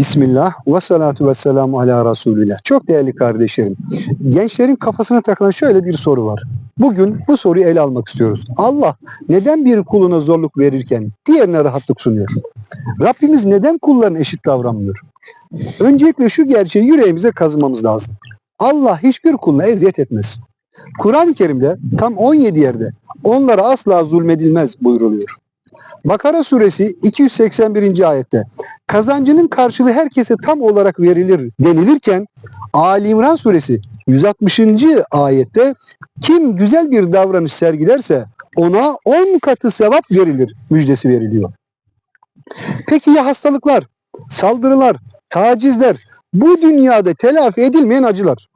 Bismillah ve salatu ve selamu ala Resulillah. Çok değerli kardeşlerim. Gençlerin kafasına takılan şöyle bir soru var. Bugün bu soruyu ele almak istiyoruz. Allah neden bir kuluna zorluk verirken diğerine rahatlık sunuyor? Rabbimiz neden kullarına eşit davranmıyor? Öncelikle şu gerçeği yüreğimize kazımamız lazım. Allah hiçbir kuluna eziyet etmez. Kur'an-ı Kerim'de tam 17 yerde onlara asla zulmedilmez buyruluyor. Bakara suresi 281. ayette kazancının karşılığı herkese tam olarak verilir denilirken Ali İmran suresi 160. ayette kim güzel bir davranış sergilerse ona 10 katı sevap verilir müjdesi veriliyor. Peki ya hastalıklar, saldırılar, tacizler, bu dünyada telafi edilmeyen acılar?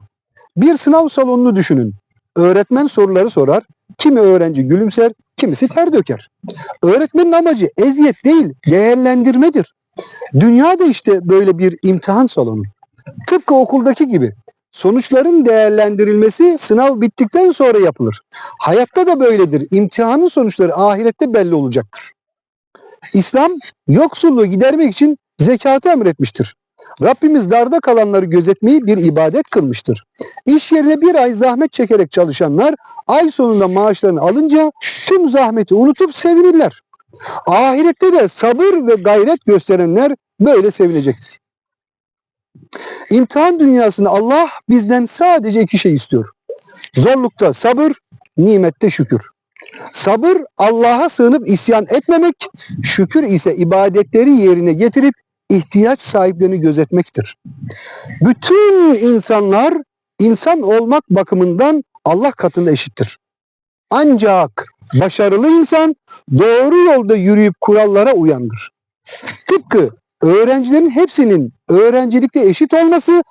Bir sınav salonunu düşünün. Öğretmen soruları sorar, kimi öğrenci gülümser, kimisi ter döker. Öğretmenin amacı eziyet değil, değerlendirmedir. Dünya da işte böyle bir imtihan salonu. Tıpkı okuldaki gibi. Sonuçların değerlendirilmesi sınav bittikten sonra yapılır. Hayatta da böyledir. İmtihanın sonuçları ahirette belli olacaktır. İslam yoksulluğu gidermek için zekatı emretmiştir. Rabbimiz darda kalanları gözetmeyi bir ibadet kılmıştır. İş yerine bir ay zahmet çekerek çalışanlar ay sonunda maaşlarını alınca tüm zahmeti unutup sevinirler. Ahirette de sabır ve gayret gösterenler böyle sevinecektir. İmtihan dünyasında Allah bizden sadece iki şey istiyor. Zorlukta sabır, nimette şükür. Sabır Allah'a sığınıp isyan etmemek, şükür ise ibadetleri yerine getirip ihtiyaç sahiplerini gözetmektir. Bütün insanlar insan olmak bakımından Allah katında eşittir. Ancak başarılı insan doğru yolda yürüyüp kurallara uyandır. Tıpkı öğrencilerin hepsinin öğrencilikte eşit olması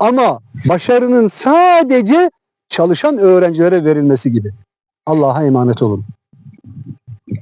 ama başarının sadece çalışan öğrencilere verilmesi gibi. Allah'a emanet olun.